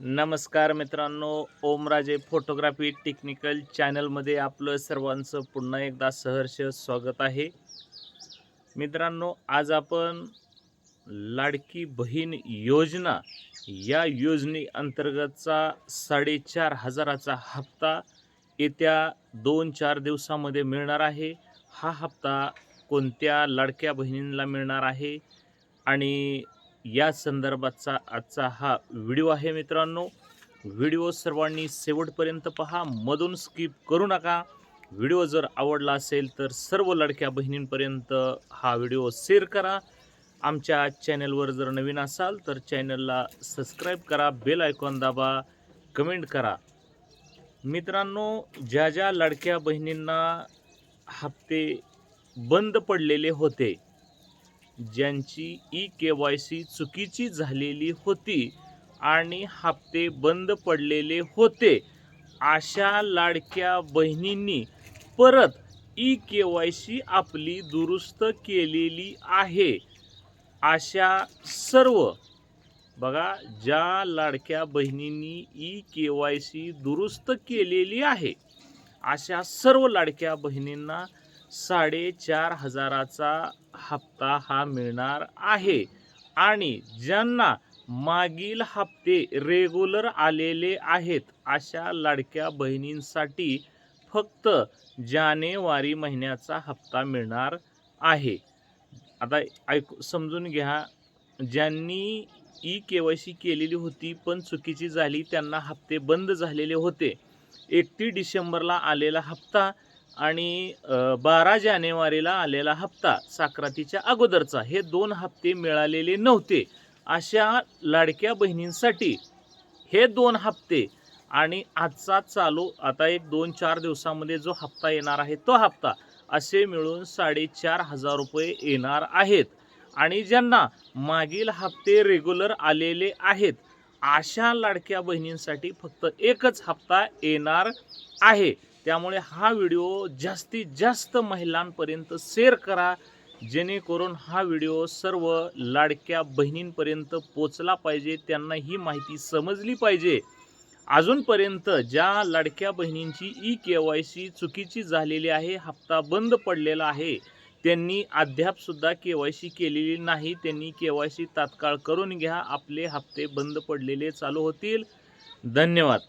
नमस्कार मित्रांनो Omraje photography technical चॅनलमध्ये आपलं सर्वांचं पुन्हा एकदा सहर्ष स्वागत आहे. मित्रांनो आज आपण लाडकी बहीण योजना या योजनेअंतर्गतचा साडेचार हजाराचा हप्ता येत्या दोन चार दिवसामध्ये मिळणार आहे. हा हप्ता कोणत्या लाडक्या बहिणींना मिळणार आहे आणि या संदर्भातचा आजचा हा व्हिडिओ आहे मित्रांनो. व्हिडिओ सर्वांनी शेवटपर्यंत पहा. मधून स्किप करू नका. व्हिडिओ जर आवडला असेल तर सर्व लडक्या बहिणींपर्यंत हा व्हिडिओ शेअर करा. आमच्या चॅनलवर जर नवीन असाल तर चॅनलला सबस्क्राईब करा. बेल आयकॉन दाबा. कमेंट करा. मित्रांनो ज्या ज्या लडक्या बहिणींना हप्ते बंद पडलेले होते ज्यांची ई के वाय सी चुकीची झालेली होती आणि हप्ते बंद पडलेले होते अशा लाडक्या बहिणींनी परत ई के वाय सी आपली दुरुस्त केलेली आहे. अशा सर्व बघा ज्या लाडक्या बहिणींनी ई के वाय सी दुरुस्त केलेली आहे अशा सर्व लाडक्या बहिणींना साडेचार हजाराचा हप्ता हा मिळणार आहे. आणि ज्यांना मागील हप्ते रेग्युलर आलेले आहेत अशा लाडक्या बहिणींसाठी फक्त जानेवारी महिन्याचा हप्ता मिळणार आहे. आता ऐकू समजून घ्या ज्यांनी ई के वाय सी केलेली होती पण चुकीची झाली त्यांना हप्ते बंद झालेले होते. एकतीस डिसेंबरला आलेला हप्ता आणि बारा जानेवारीला आलेला हप्ता साक्रातीच्या अगोदरचा हे दोन हप्ते मिळालेले नव्हते. अशा लाडक्या बहिणींसाठी हे दोन हप्ते आणि आजचा चालू आता एक दोन चार दिवसामध्ये जो हप्ता येणार आहे तो हप्ता असे मिळून साडेचार हजार रुपये येणार आहेत. आणि ज्यांना मागील हप्ते रेग्युलर आलेले आहेत अशा लाडक्या बहिणींसाठी फक्त एकच हप्ता येणार आहे. त्यामुळे हा व्हिडिओ जास्तीत जास्त महिलांपर्यंत शेअर करा जेणेकरून हा व्हिडिओ सर्व लाडक्या बहिणींपर्यंत पोचला पाहिजे त्यांना ही माहिती समजली पाहिजे. अजूनपर्यंत ज्या लाडक्या बहिणींची ई के वाय सी चुकीची झालेली आहे हप्ता बंद पडलेला आहे त्यांनी अद्यापसुद्धा के वाय सी केलेली नाही त्यांनी के वाय सी तात्काळ करून घ्या आपले हप्ते बंद पडलेले चालू होतील. धन्यवाद.